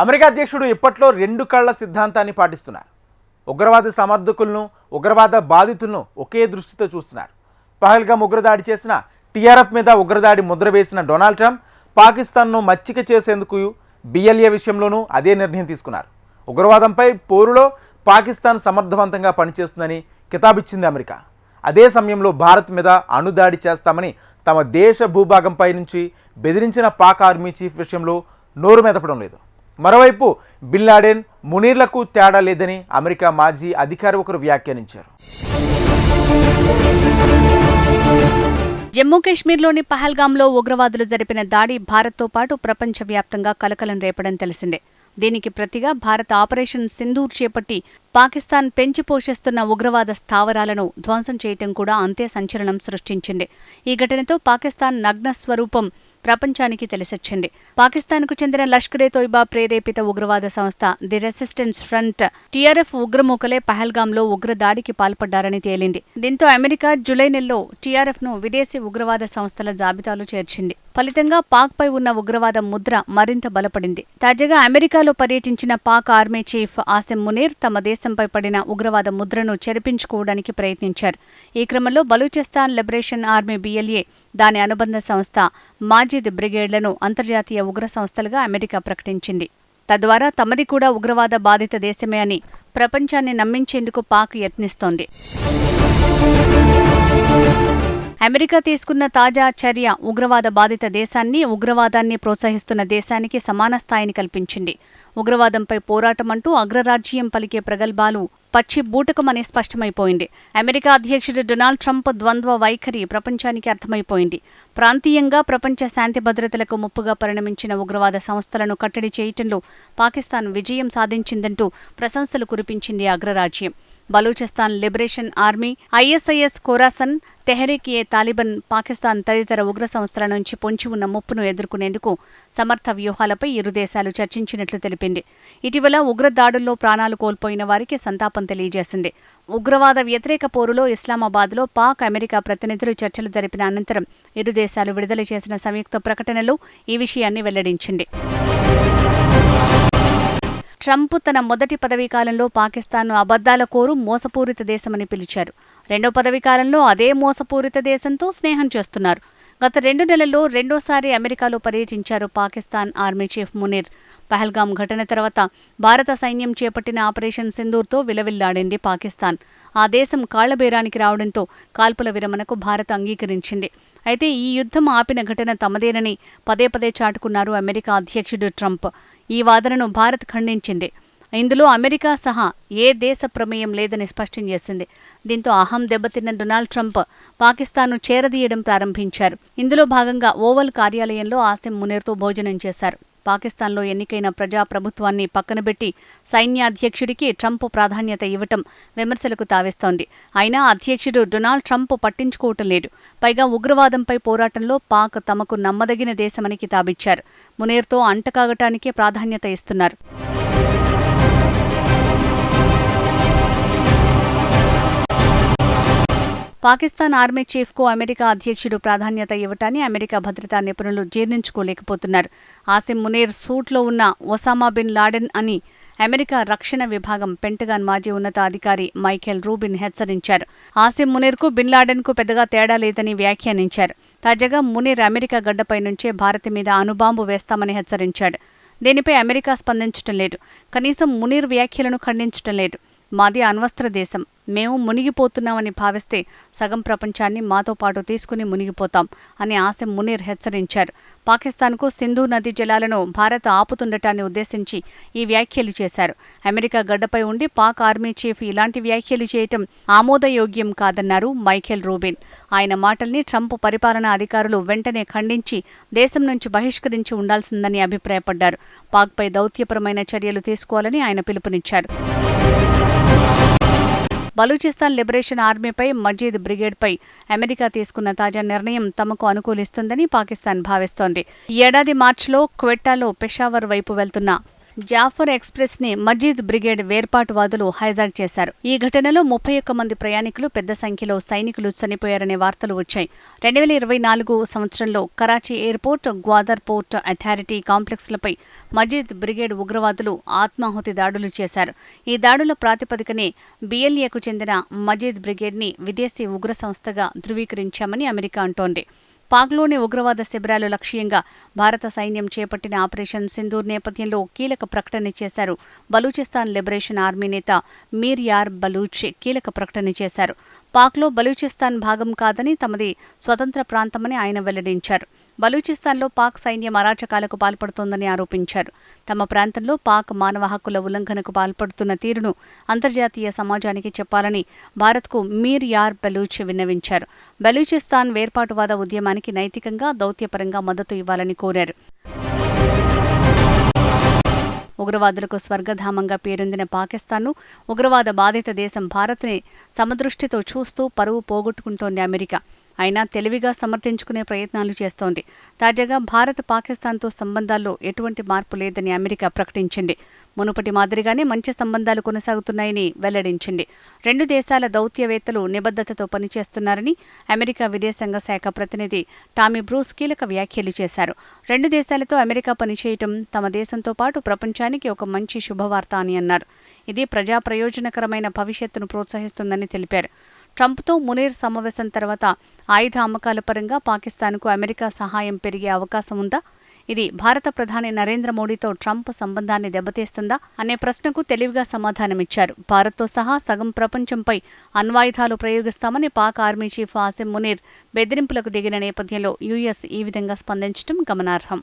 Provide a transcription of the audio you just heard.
America అధ్యక్షుడు ఇప్పట్లో రెండు కళ్ళ సిద్ధాంతాన్ని పాటిస్తున్నారు. ఉగ్రవాద సమర్థకులను ఉగ్రవాద బాధితులను ఒకే దృష్టితో చూస్తున్నారు. పహల్గామ్ ఉగ్రదాడి చేసిన టీఆర్ఎఫ్ మీద ఉగ్రదాడి ముద్ర వేసిన డొనాల్డ్ ట్రంప్ పాకిస్తాన్ను మచ్చిక చేసేందుకు బిఎల్ఏ విషయంలోనూ అదే నిర్ణయం తీసుకున్నారు. ఉగ్రవాదంపై పోరులో పాకిస్తాన్ సమర్థవంతంగా పనిచేస్తుందని కితాబిచ్చింది అమెరికా. అదే సమయంలో భారత్ మీద అణుదాడి చేస్తామని తమ దేశ భూభాగంపై నుంచి బెదిరించిన పాక్ ఆర్మీ చీఫ్ విషయంలో నోరు మెదపడం లేదు. మరోవైపు బిల్లాడెన్ మునీర్లకు తేడా లేదని అమెరికా మాజీ అధికారి ఒకరు వ్యాఖ్యానించారు. జమ్మూ కాశ్మీర్లోని పహల్గామ్లో ఉగ్రవాదులు జరిపిన దాడి భారత్తో పాటు ప్రపంచవ్యాప్తంగా కలకలం రేపడం తెలిసిందే. దీనికి ప్రతిగా భారత్ ఆపరేషన్ సింధూర్ చేపట్టి పాకిస్తాన్ పెంచి పోషిస్తున్న ఉగ్రవాద స్థావరాలను ధ్వంసం చేయటం కూడా అంతే సంచలనం సృష్టించింది. ఈ ఘటనతో పాకిస్తాన్ నగ్న స్వరూపం ప్రపంచానికి తెలిసొచ్చింది. పాకిస్తాన్కు చెందిన లష్కరే తోయిబా ప్రేరేపిత ఉగ్రవాద సంస్థ ది రెసిస్టెన్స్ ఫ్రంట్ టీఆర్ఎఫ్ ఉగ్రమూకలే పహల్గాంలో ఉగ్రదాడికి పాల్పడ్డారని తేలింది. దీంతో అమెరికా జులై నెలలో టీఆర్ఎఫ్ను విదేశీ ఉగ్రవాద సంస్థల జాబితాలో చేర్చింది. ఫలితంగా పాక్పై ఉన్న ఉగ్రవాద ముద్ర మరింత బలపడింది. తాజాగా అమెరికాలో పర్యటించిన పాక్ ఆర్మీ చీఫ్ ఆసిమ్ మునీర్ తమ దేశంపై పడిన ఉగ్రవాద ముద్రను చెరిపించుకోవడానికి ప్రయత్నించారు. ఈ క్రమంలో బలూచిస్తాన్ లిబరేషన్ ఆర్మీ బిఎల్ఏ దాని అనుబంధ సంస్థ మాజిద్ బ్రిగేడ్లను అంతర్జాతీయ ఉగ్ర సంస్థలుగా అమెరికా ప్రకటించింది. తద్వారా తమది కూడా ఉగ్రవాద బాధిత దేశమే అని ప్రపంచాన్ని నమ్మించేందుకు పాక్ యత్నిస్తోంది. అమెరికా తీసుకున్న తాజా చర్య ఉగ్రవాద బాధిత దేశాన్ని ఉగ్రవాదాన్ని ప్రోత్సహిస్తున్న దేశానికి సమాన స్థాయిని కల్పించింది. ఉగ్రవాదంపై పోరాటమంటూ అగ్రరాజ్యం పలికే ప్రగల్భాలు పచ్చి బూటకమని స్పష్టమైపోయింది. అమెరికా అధ్యక్షుడు డొనాల్డ్ ట్రంప్ ద్వంద్వ వైఖరి ప్రపంచానికి అర్థమైపోయింది. ప్రాంతీయంగా ప్రపంచ శాంతి భద్రతలకు ముప్పుగా పరిణమించిన ఉగ్రవాద సంస్థలను కట్టడి చేయటంలో పాకిస్తాన్ విజయం సాధించిందంటూ ప్రశంసలు కురిపించింది అగ్రరాజ్యం. Balochistan liberation army ISIS Khorasan Tehreek e Taliban Pakistan తదితర ఉగ్ర సంస్థల నుంచి పొంచి ఉన్న ముప్పును ఎదుర్కొనేందుకు సమర్థ వ్యూహాలపై ఇరు దేశాలు చర్చించినట్లు తెలిపింది. ఇటీవల ఉగ్ర దాడుల్లో ప్రాణాలు కోల్పోయిన వారికి సంతాపం తెలియజేసింది. ఉగ్రవాద వ్యతిరేక పోరులో ఇస్లామాబాద్లో పాక్ అమెరికా ప్రతినిధులు చర్చలు జరిపిన అనంతరం ఇరు దేశాలు విడుదల చేసిన సంయుక్త ప్రకటనలో ఈ విషయాన్ని వెల్లడించింది. ట్రంప్ తన మొదటి పదవీకాలంలో పాకిస్తాన్ను అబద్దాల కోరు మోసపూరిత దేశమని పిలిచారు. రెండో పదవీకాలంలో అదే మోసపూరిత దేశంతో స్నేహం చేస్తున్నారు. గత రెండు నెలల్లో రెండోసారి అమెరికాలో పర్యటించారు పాకిస్తాన్ ఆర్మీ చీఫ్ మునీర్. పహల్గాం ఘటన తర్వాత భారత సైన్యం చేపట్టిన ఆపరేషన్ సింధూర్తో విలవిల్లాడింది పాకిస్తాన్. ఆ దేశం కాళ్ళబేరానికి రావడంతో కాల్పుల విరమణకు భారత్ అంగీకరించింది. అయితే ఈ యుద్ధం ఆపిన ఘటన తమదేనని పదే పదే చాటుకున్నారు అమెరికా అధ్యక్షుడు ట్రంప్. ఈ వాదనను భారత్ ఖండించింది. ఇందులో అమెరికా సహా ఏ దేశ ప్రమేయం లేదని స్పష్టం చేసింది. దీంతో అహం దెబ్బతిన్న డొనాల్డ్ ట్రంప్ పాకిస్తాన్ను చేరదీయడం ప్రారంభించారు. ఇందులో భాగంగా ఓవల్ కార్యాలయంలో ఆసిమ్ మునీర్తో భోజనం చేశారు. పాకిస్తాన్లో ఎన్నికైన ప్రజాప్రభుత్వాన్ని పక్కనబెట్టి సైన్యాధ్యక్షుడికి ట్రంప్ ప్రాధాన్యత ఇవ్వటం విమర్శలకు తావేస్తోంది. అయినా అధ్యక్షుడు డొనాల్డ్ ట్రంప్ పట్టించుకోవటం లేదు. పైగా ఉగ్రవాదంపై పోరాటంలో పాక్ తమకు నమ్మదగిన దేశమని కితాబిచ్చారు. మునేర్తో అంటకాగటానికే ప్రాధాన్యత ఇస్తున్నారు. పాకిస్తాన్ ఆర్మీ చీఫ్కు అమెరికా అధ్యక్షుడు ప్రాధాన్యత ఇవ్వటాన్ని అమెరికా భద్రతా నిపుణులు జీర్ణించుకోలేకపోతున్నారు. ఆసిమ్ మునేర్ సూట్లో ఉన్న ఒసామా బిన్ లాడెన్ అని అమెరికా రక్షణ విభాగం పెంటగాన్ మాజీ ఉన్నతాధికారి మైఖేల్ రూబిన్ హెచ్చరించారు. ఆసిమ్ మునీర్కు బిన్ లాడెన్కు పెద్దగా తేడా లేదని వ్యాఖ్యానించారు. తాజాగా మునీర్ అమెరికా గడ్డపై నుంచే భారత్ మీద అణుబాంబు వేస్తామని హెచ్చరించాడు. దీనిపై అమెరికా స్పందించటం లేదు. కనీసం మునీర్ వ్యాఖ్యలను ఖండించటం లేదు. మాది అణ్వస్త్ర దేశం. మేము మునిగిపోతున్నామని భావిస్తే సగం ప్రపంచాన్ని మాతో పాటు తీసుకుని మునిగిపోతాం అని ఆసిమ్ మునీర్ హెచ్చరించారు. పాకిస్తాన్కు సింధు నది జలాలను భారత్ ఆపుతుండటాన్ని ఉద్దేశించి ఈ వ్యాఖ్యలు చేశారు. అమెరికా గడ్డపై ఉండి పాక్ ఆర్మీ చీఫ్ ఇలాంటి వ్యాఖ్యలు చేయటం ఆమోదయోగ్యం కాదన్నారు మైఖేల్ రూబిన్. ఆయన మాటల్ని ట్రంప్ పరిపాలనా అధికారులు వెంటనే ఖండించి దేశం నుంచి బహిష్కరించి ఉండాల్సిందని అభిప్రాయపడ్డారు. పాక్పై దౌత్యపరమైన చర్యలు తీసుకోవాలని ఆయన పిలుపునిచ్చారు. బలూచిస్తాన్ లిబరేషన్ ఆర్మీపై మజీద్ బ్రిగేడ్పై అమెరికా తీసుకున్న తాజా నిర్ణయం తమకు అనుకూలిస్తుందని పాకిస్తాన్ భావిస్తోంది. ఈ ఏడాది మార్చిలో క్వెట్టాలో పెషావర్ వైపు వెళ్తున్న జాఫర్ ఎక్స్ప్రెస్ని మజీద్ బ్రిగేడ్ వేర్పాటువాదులు హైజాక్ చేశారు. ఈ ఘటనలో ముప్పై ఒక్క మంది ప్రయాణికులు పెద్ద సంఖ్యలో సైనికులు చనిపోయారనే వార్తలు వచ్చాయి. రెండు వేల ఇరవై నాలుగు సంవత్సరంలో Karachi airport Gwadar port authority కాంప్లెక్స్లపై Majeed brigade ఉగ్రవాదులు ఆత్మాహుతి దాడులు చేశారు. ఈ దాడుల ప్రాతిపదికనే బిఎల్ఏకు చెందిన మజీద్ బ్రిగేడ్ని విదేశీ ఉగ్ర సంస్థగా ధృవీకరించామని అమెరికా అంటోంది. పాక్లోని ఉగ్రవాద శిబిరాలు లక్ష్యంగా భారత సైన్యం చేపట్టిన ఆపరేషన్ సింధూర్ నేపథ్యంలో కీలక ప్రకటన చేశారు. బలూచిస్తాన్ లిబరేషన్ ఆర్మీ నేత మీర్ యార్ బలూచ్ కీలక ప్రకటన చేశారు. పాక్లో బలూచిస్తాన్ భాగం కాదని తమది స్వతంత్ర ప్రాంతమని ఆయన వెల్లడించారు. బలూచిస్తాన్లో పాక్ సైన్యం అరాచకాలకు పాల్పడుతోందని ఆరోపించారు. తమ ప్రాంతంలో పాక్ మానవ హక్కుల ఉల్లంఘనకు పాల్పడుతున్న తీరును అంతర్జాతీయ సమాజానికి చెప్పాలని భారత్కు మీర్ యార్ బలూచ్ విన్నవించారు. బలూచిస్తాన్ వేర్పాటువాద ఉద్యమానికి నైతికంగా దౌత్యపరంగా మద్దతు ఇవ్వాలని కోరారు. ఉగ్రవాదులకు స్వర్గధామంగా పేరొందిన పాకిస్తాన్ను ఉగ్రవాద బాధిత దేశం భారత్ని సమదృష్టితో చూస్తూ పరువు పోగొట్టుకుంటోంది అమెరికా. అయినా తెలివిగా సమర్థించుకునే ప్రయత్నాలు చేస్తోంది. తాజాగా భారత్ పాకిస్తాన్తో సంబంధాల్లో ఎటువంటి మార్పు లేదని అమెరికా ప్రకటించింది. మునుపటి మాదిరిగానే మంచి సంబంధాలు కొనసాగుతున్నాయని వెల్లడించింది. రెండు దేశాల దౌత్యవేత్తలు నిబద్ధతతో పనిచేస్తున్నారని అమెరికా విదేశాంగ శాఖ ప్రతినిధి టామీ బ్రూస్ కీలక వ్యాఖ్యలు చేశారు. రెండు దేశాలతో అమెరికా పనిచేయటం తమ దేశంతో పాటు ప్రపంచానికి ఒక మంచి శుభవార్త అని అన్నారు. ఇది ప్రజా ప్రయోజనకరమైన భవిష్యత్తును ప్రోత్సహిస్తుందని తెలిపారు. ట్రంప్తో మునీర్ సమావేశం తర్వాత ఆయుధ అమ్మకాల పరంగా పాకిస్తాన్కు అమెరికా సహాయం పెరిగే అవకాశం ఉందా? ఇది భారత ప్రధాని నరేంద్ర మోడీతో ట్రంప్ సంబంధాన్ని దెబ్బతీస్తుందా? అనే ప్రశ్నకు తెలివిగా సమాధానమిచ్చారు. భారత్తో సహా సగం ప్రపంచంపై అణ్వాయుధాలు ప్రయోగిస్తామని పాక్ ఆర్మీ చీఫ్ ఆసిమ్ మునీర్ బెదిరింపులకు దిగిన నేపథ్యంలో యూఎస్ ఈ విధంగా స్పందించడం గమనార్హం.